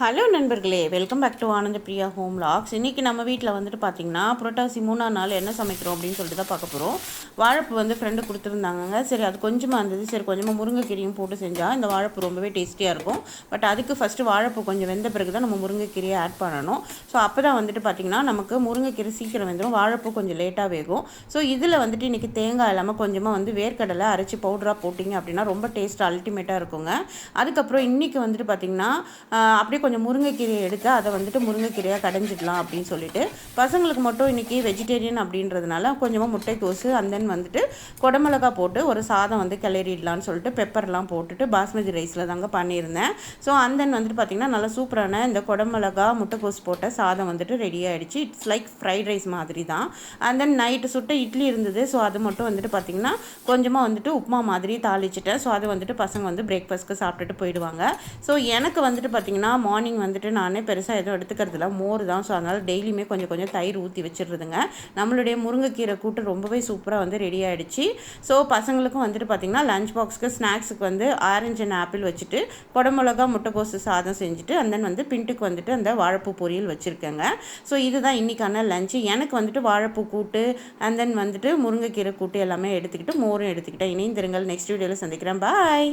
Hello நண்பர்களே welcome back to Ananda Priya home lakhs இன்றைக்கி நம்ம வீட்டில் வந்துட்டு பார்த்திங்கன்னா புரட்டாசி மூணாம் நாள் என்ன சமைக்கிறோம் அப்படின்னு சொல்லிட்டு தான் பார்க்க போகிறோம் வாழைப்பு வந்து ஃப்ரெண்டு கொடுத்துருந்தாங்க சரி அது கொஞ்சமாக இருந்தது. சரி கொஞ்சமாக முருங்கைக்கீரையும் போட்டு செஞ்சால் இந்த வாழைப்பு ரொம்பவே டேஸ்டியாக இருக்கும். பட் அதுக்கு ஃபஸ்ட்டு வாழைப்பு கொஞ்சம் வெந்த பிறகு தான் நம்ம முருங்கைக்கீரையை ஆட் பண்ணணும். ஸோ அப்போ தான் வந்துட்டு பார்த்திங்கன்னா நமக்கு முருங்கைக்கீரை சீக்கிரம் வெந்துடும் வாழைப்பு கொஞ்சம் லேட்டாக வேகும். ஸோ இதில் வந்துட்டு இன்றைக்கி தேங்காய் இல்லாமல் கொஞ்சமாக வந்து வேர்க்கடலை அரைச்சி பவுடராக போட்டிங்க அப்படின்னா ரொம்ப டேஸ்ட் அல்டிமேட்டாக இருக்குங்க. அதுக்கப்புறம் இன்றைக்கி வந்துட்டு பார்த்திங்கன்னா அப்படியே கொஞ்சம் முருங்கைக்கீரையை எடுத்து அதை வந்துட்டு முருங்கைக்கீரையாக கடைஞ்சிடலாம் அப்படின்னு சொல்லிட்டு பசங்களுக்கு மட்டும் இன்றைக்கி வெஜிடேரியன் அப்படின்றதுனால கொஞ்சமாக முட்டைக்கோசு அந்த தென் வந்துட்டு குடமிளகா போட்டு ஒரு சாதம் வந்து கிளறிடலான்னு சொல்லிட்டு பெப்பர்லாம் போட்டுட்டு பாஸ்மதி ரைஸில் தாங்க பண்ணியிருந்தேன். ஸோ அந்த தென் வந்துட்டு பார்த்திங்கன்னா நல்லா சூப்பரான இந்த குடமிளகா முட்டைக்கோஸ் போட்ட சாதம் வந்துட்டு ரெடி ஆகிடுச்சு இட்ஸ் லைக் ஃப்ரைட் ரைஸ் மாதிரி தான். அண்ட் தென் நைட்டு சுட்ட இட்லி இருந்தது. ஸோ அது மட்டும் வந்துட்டு பார்த்திங்கன்னா கொஞ்சமாக வந்துட்டு உப்புமா மாதிரி தாளிச்சிட்டேன். ஸோ அது வந்துட்டு பசங்க வந்து பிரேக்ஃபாஸ்ட்க்கு சாப்பிட்டுட்டு போயிடுவாங்க. ஸோ எனக்கு வந்துட்டு பார்த்திங்கன்னா மார்னிங் வந்துட்டு நான் பெருசாக எதுவும் எடுத்துக்கிறதுல மோர் தான். ஸோ அதனால் டெய்லியுமே கொஞ்சம் கொஞ்சம் தயிர் ஊற்றி வச்சிடுறதுங்க. நம்மளுடைய முருங்கைக்கீரை கூட்டு ரொம்பவே சூப்பராக வந்து ரெடி ஆகிடுச்சு ஸோ பசங்களுக்கும் வந்துட்டு பார்த்திங்கன்னா லஞ்ச் பாக்ஸ்க்கு ஸ்நாக்ஸுக்கு வந்து ஆரஞ்சு அண்ட் ஆப்பிள் வச்சுட்டு குடமிளகா முட்டைக்கோசு சாதம் செஞ்சுட்டு அண்ட் தென் வந்து பின்ட்டுக்கு வந்துட்டு அந்த வாழைப்பூ பொரியல் வச்சுருக்கேங்க. ஸோ இதுதான் இன்றைக்கான லஞ்சு எனக்கு வந்துட்டு வாழைப்பூ கூட்டு அண்ட் தென் வந்துட்டு முருங்கைக்கீரை கூட்டு எல்லாமே எடுத்துக்கிட்டு மோரும் எடுத்துக்கிட்டேன். இணைந்திருங்கள் நெக்ஸ்ட் வீடியோவில் சந்திக்கிறேன். பாய்